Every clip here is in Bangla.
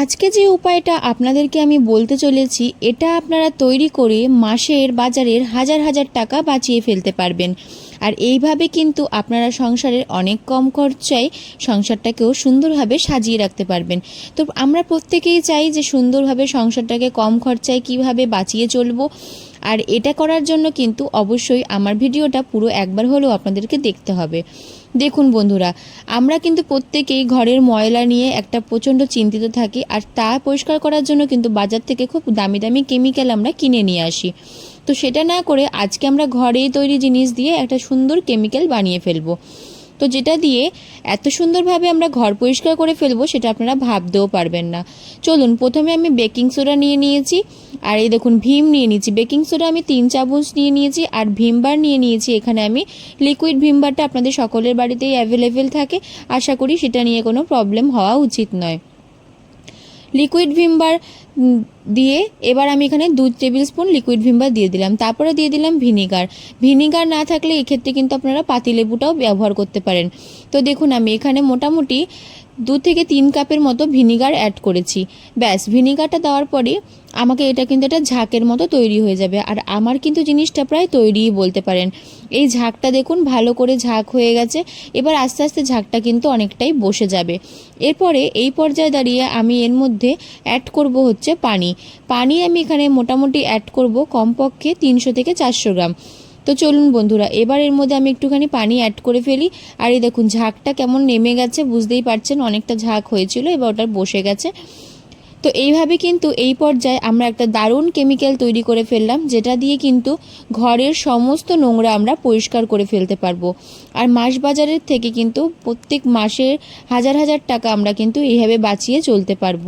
আজকে যে উপায়টা আপনাদেরকে আমি বলতে চলেছি, এটা আপনারা তৈরি করে মাসের বাজারের হাজার হাজার টাকা বাঁচিয়ে ফেলতে পারবেন। আর এইভাবে কিন্তু আপনারা সংসারের অনেক কম খরচায় সংসারটাকেও সুন্দরভাবে সাজিয়ে রাখতে পারবেন। তো আমরা প্রত্যেকেই চাই যে সুন্দরভাবে সংসারটাকে কম খরচায় কীভাবে বাঁচিয়ে চলবো। আর এটা করার জন্য কিন্তু অবশ্যই আমার ভিডিওটা পুরো একবার হলেও আপনাদেরকে দেখতে হবে। দেখুন বন্ধুরা, আমরা কিন্তু প্রত্যেকেই ঘরের ময়লা নিয়ে একটা প্রচণ্ড চিন্তিত থাকি আর তা পরিষ্কার করার জন্য কিন্তু বাজার থেকে খুব দামি দামি কেমিক্যাল আমরা কিনে নিয়ে আসি। তো সেটা না করে আজকে আমরা ঘরেই তৈরি জিনিস দিয়ে একটা সুন্দর কেমিক্যাল বানিয়ে ফেলব। তো যেটা দিয়ে এত সুন্দরভাবে আমরা ঘর পরিষ্কার করে ফেলব, সেটা আপনারা ভাবতেও পারবেন না। চলুন, প্রথমে আমি বেকিং সোডা নিয়ে নিয়েছি, আর এই দেখুন, ভীম নিয়ে নিয়েছি। বেকিং সোডা আমি তিন চামচ নিয়ে নিয়েছি, আর ভীমবার নিয়ে নিয়েছি এখানে আমি। লিকুইড ভীমবারটা আপনাদের সকলের বাড়িতেই অ্যাভেলেবেল থাকে। আশা করি সেটা নিয়ে কোনো প্রবলেম হওয়া উচিত নয়। লিকুইড ভিমবার দিয়ে এবার আমি এখানে দু টেবিল স্পুন লিকুইড ভিমবার দিয়ে দিলাম। তারপরে দিয়ে দিলাম ভিনিগার ভিনিগার না থাকলে এক্ষেত্রে কিন্তু আপনারা পাতিলেবুটাও ব্যবহার করতে পারেন। তো দেখুন, আমি এখানে মোটামুটি দু থেকে তিন কাপের মতো ভিনিগার অ্যাড করেছি। ব্যাস, ভিনিগারটা দেওয়ার পরে আমাকে এটা কিন্তু একটা ঝাঁকের মতো তৈরি হয়ে যাবে। আর আমার কিন্তু জিনিসটা প্রায় তৈরিই বলতে পারেন। এই ঝাঁকটা দেখুন, ভালো করে ঝাঁক হয়ে গেছে। এবার আস্তে আস্তে ঝাঁকটা কিন্তু অনেকটাই বসে যাবে। এরপরে এই পর্যায়ে দাঁড়িয়ে আমি এর মধ্যে অ্যাড করব হচ্ছে পানি। পানি আমি এখানে মোটামুটি অ্যাড করব কমপক্ষে তিনশো থেকে চারশো গ্রাম। তো চলুন বন্ধুরা এবার এর মধ্যে আমি একটুখানি পানি অ্যাড করে ফেলি। আর এই দেখুন, ঝাঁকটা কেমন নেমে গেছে, বুঝতেই পারছেন অনেকটা ঝাঁক হয়েছিল, এবার ওটা বসে গেছে। তো এইভাবে কিন্তু এই পর্যায়ে আমরা একটা দারুণ কেমিক্যাল তৈরি করে ফেললাম, যেটা দিয়ে কিন্তু ঘরের সমস্ত নোংরা আমরা পরিষ্কার করে ফেলতে পারব। আর মাস বাজারের থেকে কিন্তু প্রত্যেক মাসের হাজার হাজার টাকা আমরা কিন্তু এইভাবে বাঁচিয়ে চলতে পারব।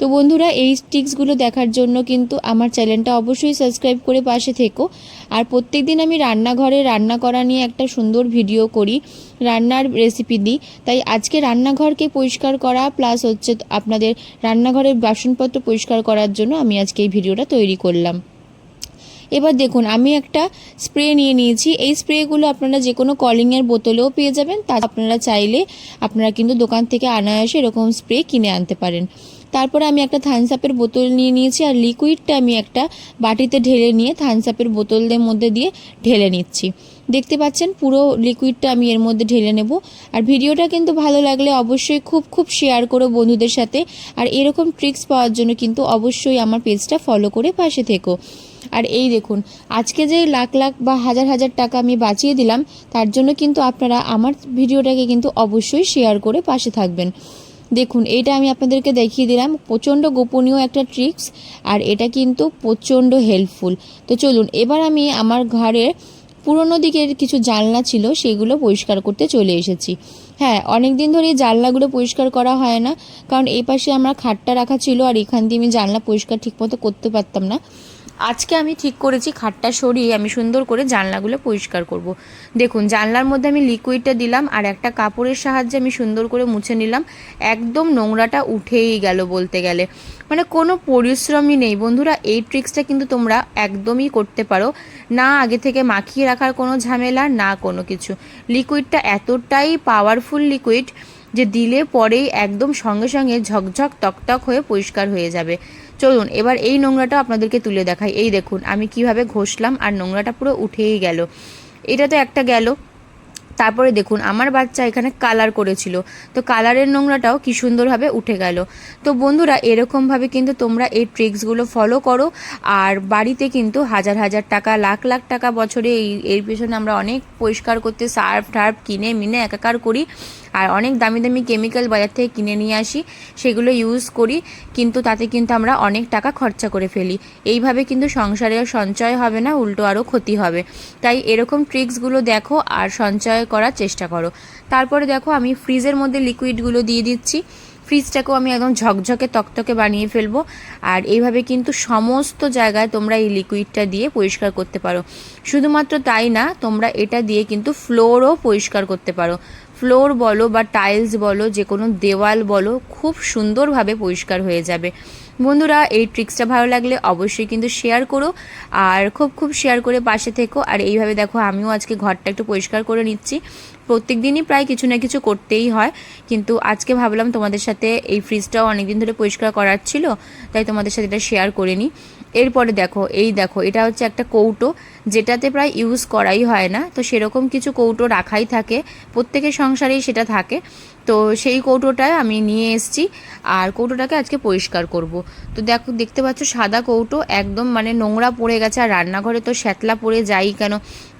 তো বন্ধুরা, এই টিক্সগুলো দেখার জন্য কিন্তু আমার চ্যানেলটা অবশ্যই সাবস্ক্রাইব করে পাশে থেকো। আর প্রত্যেক দিন আমি রান্নাঘরে রান্না করা নিয়ে একটা সুন্দর ভিডিও করি, রান্নার রেসিপি দিই। তাই আজকে রান্নাঘরকে পরিষ্কার করা প্লাস হচ্ছে আপনাদের রান্নাঘরের বাসনপত্র পরিষ্কার করার জন্য আমি আজকে এই ভিডিওটা তৈরি করলাম। এবার দেখুন, আমি একটা স্প্রে নিয়ে নিয়েছি। এই স্প্রেগুলো আপনারা যে কোনো কলিংয়ের বোতলেও পেয়ে যাবেন। তা আপনারা চাইলে আপনারা কিন্তু দোকান থেকে আনায়াসে এরকম স্প্রে কিনে আনতে পারেন। তারপরে আমি একটা থামস আপের বোতল নিয়ে নিয়েছি আর লিকুইডটা আমি একটা বাটিতে ঢেলে নিয়ে থামস আপের বোতলের মধ্যে দিয়ে ঢেলে নিচ্ছি। দেখতে পাচ্ছেন পুরো লিকুইডটা আমি এর মধ্যে ঢেলে নেব। আর ভিডিওটা কিন্তু ভালো লাগলে অবশ্যই খুব খুব শেয়ার করো বন্ধুদের সাথে। আর এরকম ট্রিক্স পাওয়ার জন্য কিন্তু অবশ্যই আমার পেজটা ফলো করে পাশে থেকো। আর এই দেখুন, আজকে যে লাখ লাখ বা হাজার হাজার টাকা আমি বাঁচিয়ে দিলাম, তার জন্য কিন্তু আপনারা আমার ভিডিওটাকে কিন্তু অবশ্যই শেয়ার করে পাশে থাকবেন। দেখুন, এইটা আমি আপনাদেরকে দেখিয়ে দিলাম। প্রচণ্ড গোপনীয় একটা ট্রিক্স আর এটা কিন্তু প্রচণ্ড হেল্পফুল তো চলুন, এবার আমি আমার ঘরে পুরনো দিকের কিছু জানলা ছিল, সেগুলো পরিষ্কার করতে চলে এসেছি। হ্যাঁ অনেক দিন ধরে এই জানলাগুলো পরিষ্কার করা হয় না, কারণ এই পাশে আমার খাটটা রাখা ছিল, আর এখান দিয়ে আমি জানলা পরিষ্কার ঠিকমতো করতে পারতাম না। আজকে আমি ঠিক করেছি, খাটটা সরিয়ে আমি সুন্দর করে জানলাগুলো পরিষ্কার করব। দেখুন, জানলার মধ্যে আমি লিকুইডটা দিলাম আর একটা কাপড়ের সাহায্যে আমি সুন্দর করে মুছে নিলাম। একদম নোংরাটা উঠেই গেল বলতে গেলে। মানে কোনো পরিশ্রমই নেই। বন্ধুরা, এই ট্রিক্সটা কিন্তু তোমরা একদমই করতে পারো। না আগে থেকে মাখিয়ে রাখার কোনো ঝামেলা, না কোনো কিছু। লিকুইডটা এতটাই পাওয়ারফুল লিকুইড যে দিলে পরেই একদম সঙ্গে সঙ্গে ঝকঝক টকটক হয়ে পরিষ্কার হয়ে যাবে। চলুন, এবার এই নোংরাটা আপনাদেরকে তুলে দেখাই। এই দেখুন, আমি কীভাবে ঘষলাম আর নোংরাটা পুরো উঠেই গেল। এটা তো একটা গেল তারপরে দেখুন, আমার বাচ্চা এখানে কালার করেছিল। তো কালারের নোংরাটাও কি সুন্দরভাবে উঠে গেল। তো বন্ধুরা, এরকমভাবে কিন্তু তোমরা এই ট্রিক্সগুলো ফলো করো। আর বাড়িতে কিন্তু হাজার হাজার টাকা, লাখ লাখ টাকা বছরে এই, এর পেছনে আমরা অনেক পরিষ্কার করতে, সার্ফ টার্ফ কিনে, মিনে, একাকার করি। আর অনেক দামি দামি কেমিক্যাল বাজার থেকে কিনে নিয়ে আসি, সেগুলো ইউজ করি। কিন্তু তাতে কিন্তু আমরা অনেক টাকা খরচা করে ফেলি। এইভাবে কিন্তু সংসারে সঞ্চয় হবে না, উল্টো আরও ক্ষতি হবে। তাই এরকম ট্রিক্সগুলো দেখো আর সঞ্চয় করার চেষ্টা করো। তারপরে দেখো আমি ফ্রিজের মধ্যে লিকুইডগুলো দিয়ে দিচ্ছি। ফ্রিজটাকেও আমি একদম ঝকঝকে তকতকে বানিয়ে ফেলব। আর এইভাবে কিন্তু সমস্ত জায়গায় তোমরা এই লিকুইডটা দিয়ে পরিষ্কার করতে পারো। শুধুমাত্র তাই না, তোমরা এটা দিয়ে কিন্তু ফ্লোরও পরিষ্কার করতে পারো। ফ্লোর বলো বা টাইলস বলো, যে কোনো দেওয়াল বলো, খুব সুন্দরভাবে পরিষ্কার হয়ে যাবে। বন্ধুরা, এই ট্রিক্সটা ভালো লাগলে অবশ্যই কিন্তু শেয়ার করো আর খুব খুব শেয়ার করে পাশে থেকো। আর এইভাবে দেখো, আমিও আজকে ঘরটা একটু পরিষ্কার করে নিচ্ছি। প্রত্যেক দিনই প্রায় কিছু না কিছু করতেই হয়। কিন্তু আজকে ভাবলাম তোমাদের সাথে এই ফ্রিজটাও অনেকদিন ধরে পরিষ্কার করার ছিল, তাই তোমাদের সাথে এটা শেয়ার করে নিই। এরপরে দেখো, এই দেখো, এটা হচ্ছে একটা কৌটো, যেটাতে প্রায় ইউজ করাই হয় না। তো সেরকম কিছু কৌটো রাখাই থাকে, প্রত্যেকের সংসারেই সেটা থাকে। তো সেই কৌটোটায় আমি নিয়ে এসেছি, আর কৌটোটাকে আজকে পরিষ্কার করব। তো দেখো, দেখতে পাচ্ছ সাদা কৌটো, একদম মানে নোংরা পড়ে গেছে, আর রান্নাঘরে তো শ্যাতলা পড়ে যাই কেন?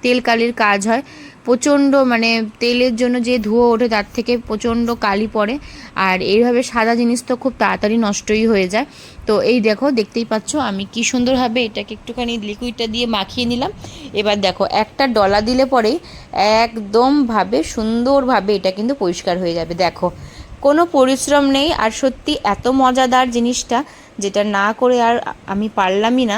তেল কালির কাজ হয়। প্রচণ্ড মানে তেলের জন্য যে ধুয়ো ওঠে তার থেকে প্রচণ্ড কালি পড়ে। আর এইভাবে সাদা জিনিস তো খুব তাড়াতাড়ি নষ্টই হয়ে যায়। তো এই দেখো, দেখতেই পাচ্ছ আমি কি সুন্দরভাবে এটাকে একটুখানি লিকুইডটা দিয়ে মাখিয়ে নিলাম। এবার দেখো, একটা ডলা দিলে পরেই একদমভাবে সুন্দরভাবে এটা কিন্তু পরিষ্কার হয়ে যাবে। দেখো, কোনো পরিশ্রম নেই। আর সত্যি এত মজাদার জিনিসটা যেটা না করে আর আমি পারলামই না।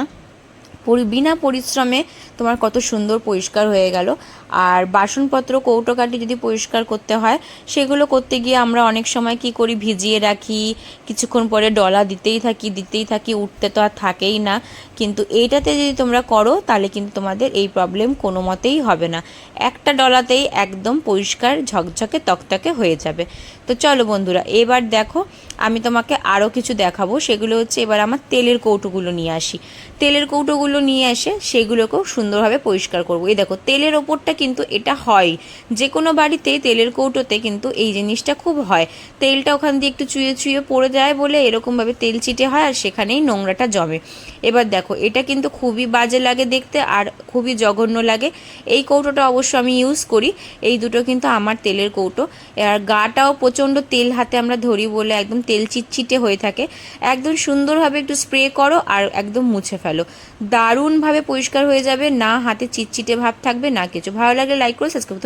বিনা পরিশ্রমে তোমার কত সুন্দর পরিষ্কার হয়ে গেল। আর বাসনপত্র, কৌটোকাটি যদি পরিষ্কার করতে হয়, সেগুলো করতে গিয়ে আমরা অনেক সময় কি করি, ভিজিয়ে রাখি, কিছুক্ষণ পরে ডলা দিতেই থাকি দিতেই থাকি, উঠতে তো আর থাকেই না। কিন্তু এইটাতে যদি তোমরা করো, তাহলে কিন্তু তোমাদের এই প্রবলেম কোনো মতেই হবে না। একটা ডলাতেই একদম পরিষ্কার, ঝকঝকে, তকতকে হয়ে যাবে। তো চলো বন্ধুরা, এবার দেখো, আমি তোমাকে আরও কিছু দেখাবো। সেগুলো হচ্ছে, এবার আমার তেলের কৌটোগুলো নিয়ে আসি। তেলের কৌটোগুলো নিয়ে এসে সেগুলোকেও সুন্দরভাবে পরিষ্কার করব। এই দেখো, তেলের ওপরটা কিন্তু এটা হয়। যে কোনো বাড়িতে তেলের কৌটোতে কিন্তু এই জিনিসটা খুব হয়। তেলটা ওখান দিয়ে একটু চুয়ে চুয়ে পড়ে যায় বলে এরকমভাবে তেল চিটে হয় আর সেখানেই নোংরাটা জমে। এবার দেখো, এটা কিন্তু খুবই বাজে লাগে দেখতে আর খুবই জঘন্য লাগে। এই কৌটোটা অবশ্য আমি ইউজ করি। এই দুটো কিন্তু আমার তেলের কৌটো। আর গাটাও প্রচণ্ড তেল হাতে আমরা ধরি বলে একদম তেল চিটচিটে হয়ে থাকে। একদম সুন্দরভাবে একটু স্প্রে করো আর একদম মুছে ফেলো। দারুণভাবে পরিষ্কার হয়ে যাবে, না হাতে চিটচিটে ভাব থাকবে, না কিছু। ভালো লাগলে লাইক করে সাবস্ক্রাইব